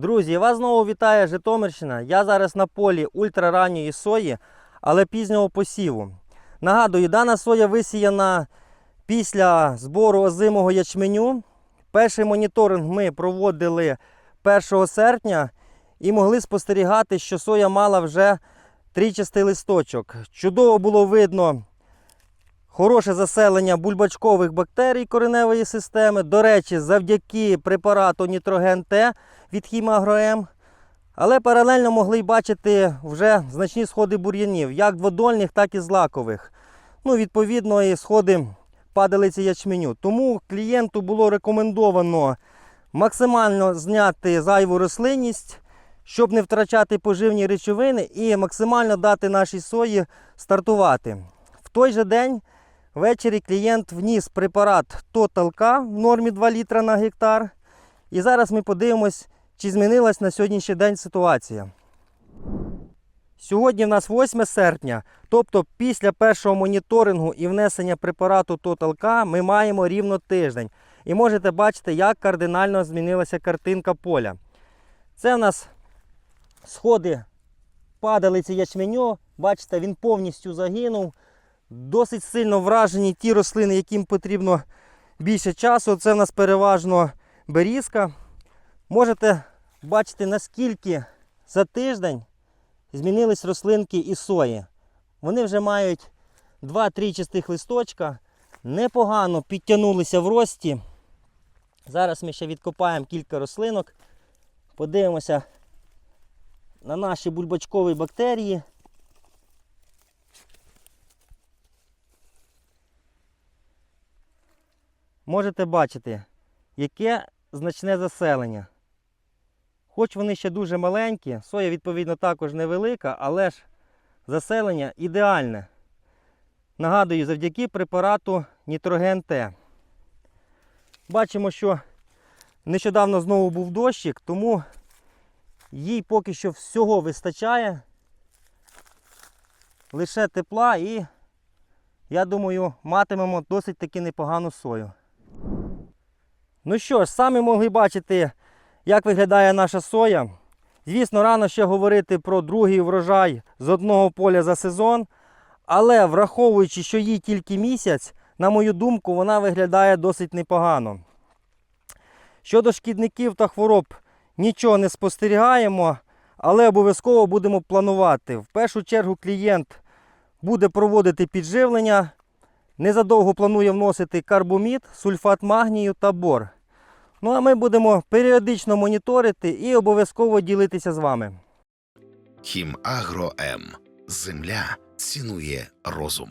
Друзі, вас знову вітає Житомирщина. Я зараз на полі ультраранньої сої, але пізнього посіву. Нагадую, дана соя висіяна після збору озимого ячменю. Перший моніторинг ми проводили 1 серпня і могли спостерігати, що соя мала вже трічастий листочок. Чудово було видно хороше заселення бульбачкових бактерій кореневої системи. До речі, завдяки препарату Нітроген Т від Хімагроем. Але паралельно могли й бачити вже значні сходи бур'янів, як дводольних, так і злакових. Ну, відповідно, і сходи падалиці ячменю. Тому клієнту було рекомендовано максимально зняти зайву рослинність, щоб не втрачати поживні речовини і максимально дати нашій сої стартувати. В той же день ввечері клієнт вніс препарат K в нормі 2 літра на гектар. І зараз ми подивимось, чи змінилась на сьогоднішній день ситуація. Сьогодні в нас 8 серпня, тобто після першого моніторингу і внесення препарату K ми маємо рівно тиждень. І можете бачити, як кардинально змінилася картинка поля. Це в нас сходи падалиці ячменю. Бачите, він повністю загинув. Досить сильно вражені ті рослини, яким потрібно більше часу. Це в нас переважно берізка. Можете бачити, наскільки за тиждень змінились рослинки і сої. Вони вже мають 2-3 чистих листочка, непогано підтягнулися в рості. Зараз ми ще відкопаємо кілька рослинок, подивимося на наші бульбачкові бактерії. Можете бачити, яке значне заселення. Хоч вони ще дуже маленькі, соя, відповідно, також невелика, але ж заселення ідеальне. Нагадую, завдяки препарату Нітроген Т. Бачимо, що нещодавно знову був дощик, тому їй поки що всього вистачає. Лише тепла і, я думаю, матимемо досить таки непогану сою. Ну що ж, самі могли бачити, як виглядає наша соя. Звісно, рано ще говорити про другий врожай з одного поля за сезон. Але враховуючи, що їй тільки місяць, на мою думку, вона виглядає досить непогано. Щодо шкідників та хвороб, нічого не спостерігаємо, але обов'язково будемо планувати. В першу чергу клієнт буде проводити підживлення. Незадовго планує вносити карбомід, сульфат магнію та бор. Ну а ми будемо періодично моніторити і обов'язково ділитися з вами. Хімагро М. Земля цінує розум.